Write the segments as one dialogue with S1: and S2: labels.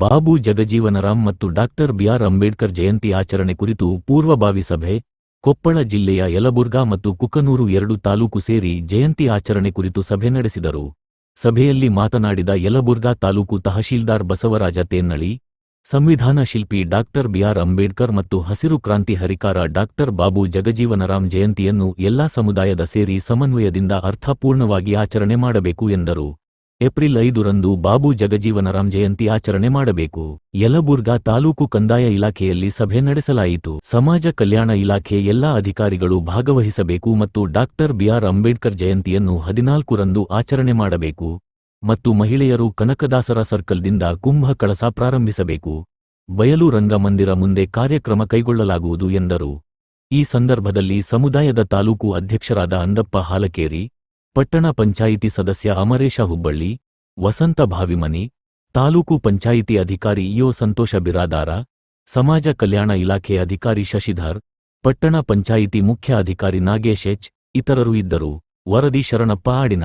S1: ಬಾಬು ಜಗಜೀವನರಾಮ್ ಮತ್ತು doctor B R Ambedkar Jayanti ಆಚರಣೆ ಕುರಿತು ಪೂರ್ವಭಾವಿ ಸಭೆ, ಕೊಪ್ಪಳ ಜಿಲ್ಲೆಯ ಯಲಬುರ್ಗಾ ಮತ್ತು ಕುಕನೂರು ಎರಡು ತಾಲೂಕು ಸೇರಿ ಜಯಂತಿ ಆಚರಣೆ ಕುರಿತು ಸಭೆ ನಡೆಸಿದರು. ಸಭೆಯಲ್ಲಿ ಮಾತನಾಡಿದ ಯಲಬುರ್ಗಾ ತಾಲೂಕು ತಹಶೀಲ್ದಾರ್ ಬಸವರಾಜ ತೇನ್ನಳಿ ಸಂವಿಧಾನ ಶಿಲ್ಪಿ ಡಾಕ್ಟರ್ ಬಿಆರ್ ಅಂಬೇಡ್ಕರ್ ಮತ್ತು ಹಸಿರು ಕ್ರಾಂತಿ ಹರಿಕಾರ ಡಾಕ್ಟರ್ ಬಾಬು ಜಗಜೀವನರಾಮ್ ಜಯಂತಿಯನ್ನು ಎಲ್ಲಾ ಸಮುದಾಯದ ಸೇರಿ ಸಮನ್ವಯದಿಂದ ಅರ್ಥಪೂರ್ಣವಾಗಿ ಆಚರಣೆ ಮಾಡಬೇಕು ಎಂದರು. ಏಪ್ರಿಲ್ ಐದರಂದು ಬಾಬು ಜಗಜೀವನರಾಮ್ ಜಯಂತಿ ಆಚರಣೆ ಮಾಡಬೇಕು. ಯಲಬುರ್ಗಾ ತಾಲೂಕು ಕಂದಾಯ ಇಲಾಖೆಯಲ್ಲಿ ಸಭೆ ನಡೆಸಲಾಯಿತು. ಸಮಾಜ ಕಲ್ಯಾಣ ಇಲಾಖೆ ಎಲ್ಲಾ ಅಧಿಕಾರಿಗಳು ಭಾಗವಹಿಸಬೇಕು ಮತ್ತು ಡಾಕ್ಟರ್ ಬಿಆರ್ ಅಂಬೇಡ್ಕರ್ ಜಯಂತಿಯನ್ನು ಹದಿನಾಲ್ಕರಂದು ಆಚರಣೆ ಮಾಡಬೇಕು ಮತ್ತು ಮಹಿಳೆಯರು ಕನಕದಾಸರ ಸರ್ಕಲ್ದಿಂದ ಕುಂಭ ಕಳಸ ಪ್ರಾರಂಭಿಸಬೇಕು. ಬಯಲು ರಂಗಮಂದಿರ ಮುಂದೆ ಕಾರ್ಯಕ್ರಮ ಕೈಗೊಳ್ಳಲಾಗುವುದು ಎಂದರು. ಈ ಸಂದರ್ಭದಲ್ಲಿ ಸಮುದಾಯದ ತಾಲೂಕು ಅಧ್ಯಕ್ಷರಾದ ಅಂದಪ್ಪ ಹಾಲಕೇರಿ ಪಟ್ಟಣ ಪಂಚಾಯಿತಿ ಸದಸ್ಯ ಅಮರೇಶ ಹುಬ್ಬಳ್ಳಿ, ವಸಂತ ಭಾವಿಮನಿ, ತಾಲೂಕು ಪಂಚಾಯಿತಿ ಅಧಿಕಾರಿ ಇಒ ಸಂತೋಷ ಬಿರಾದಾರ, ಸಮಾಜ ಕಲ್ಯಾಣ ಇಲಾಖೆ ಅಧಿಕಾರಿ ಶಶಿಧರ್, ಪಟ್ಟಣ ಪಂಚಾಯಿತಿ ಮುಖ್ಯ ಅಧಿಕಾರಿ ನಾಗೇಶ್ ಎಚ್, ಇತರರು ಇದ್ದರು. ವರದಿ ಶರಣಪ್ಪ ಆಡಿನ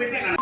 S2: ಬಿಟ್ಟರೆ